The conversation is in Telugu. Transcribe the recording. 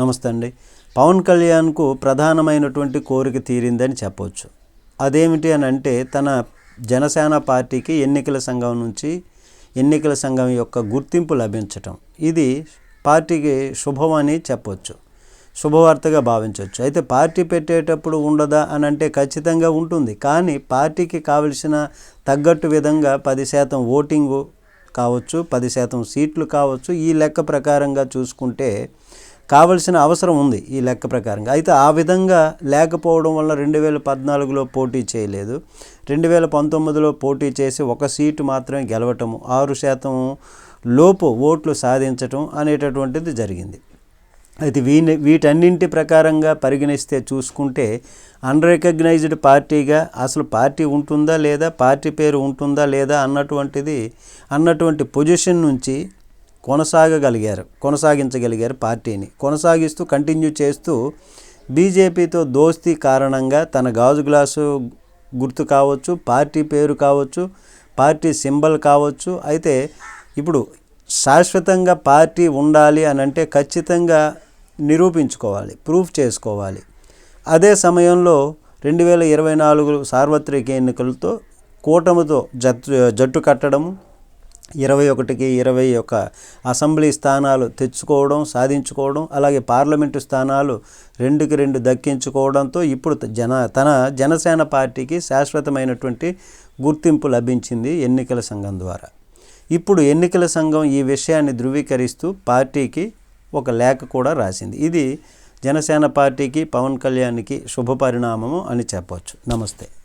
నమస్తే అండి. పవన్ కళ్యాణ్కు ప్రధానమైనటువంటి కోరిక తీరిందని చెప్పవచ్చు అదేమిటి అని అంటే తన జనసేన పార్టీకి ఎన్నికల సంఘం నుంచి ఎన్నికల సంఘం యొక్క గుర్తింపు లభించటం. ఇది పార్టీకి శుభం అని చెప్పవచ్చు శుభవార్తగా భావించవచ్చు అయితే పార్టీ పెట్టేటప్పుడు ఉండదా అని అంటే ఖచ్చితంగా ఉంటుంది. కానీ పార్టీకి కావలసిన తగ్గట్టు విధంగా పది శాతం ఓటింగు కావచ్చు పది శాతం సీట్లు కావచ్చు ఈ లెక్క ప్రకారంగా చూసుకుంటే కావలసిన అవసరం ఉంది ఈ లెక్క ప్రకారంగా. అయితే ఆ విధంగా లేకపోవడం వల్ల రెండు వేల పద్నాలుగులో పోటీ చేయలేదు. రెండు వేల పంతొమ్మిదిలో పోటీ చేసి ఒక సీటు మాత్రమే గెలవటము ఆరు శాతం లోపు ఓట్లు సాధించటం అనేటటువంటిది జరిగింది. అయితే వీని వీటన్నింటి ప్రకారంగా పరిగణిస్తే చూసుకుంటే అన్రికగ్నైజ్డ్ పార్టీగా అసలు పార్టీ ఉంటుందా లేదా పార్టీ పేరు ఉంటుందా లేదా అన్నటువంటిది అన్నటువంటి పొజిషన్ నుంచి కొనసాగగలిగారు కొనసాగించగలిగారు పార్టీని. కొనసాగిస్తూ కంటిన్యూ చేస్తూ బీజేపీతో దోస్తీ కారణంగా తన గాజు గ్లాసు గుర్తు కావచ్చు పార్టీ పేరు కావచ్చు పార్టీ సింబల్ కావచ్చు. అయితే ఇప్పుడు శాశ్వతంగా పార్టీ ఉండాలి అని అంటే ఖచ్చితంగా నిరూపించుకోవాలి ప్రూఫ్ చేసుకోవాలి. అదే సమయంలో రెండు వేల ఇరవై నాలుగు సార్వత్రిక ఎన్నికలతో కూటమితో జట్టు జట్టు కట్టడము ఇరవై ఒకటికి ఇరవై ఒక అసెంబ్లీ స్థానాలు తెచ్చుకోవడం సాధించుకోవడం అలాగే పార్లమెంటు స్థానాలు రెండుకి రెండు దక్కించుకోవడంతో ఇప్పుడు జన తన జనసేన పార్టీకి శాశ్వతమైనటువంటి గుర్తింపు లభించింది ఎన్నికల సంఘం ద్వారా. ఇప్పుడు ఎన్నికల సంఘం ఈ విషయాన్ని ధృవీకరిస్తూ పార్టీకి ఒక లేఖ కూడా రాసింది. ఇది జనసేన పార్టీకి పవన్ కళ్యాణ్కి శుభ పరిణామము అని చెప్పవచ్చు నమస్తే.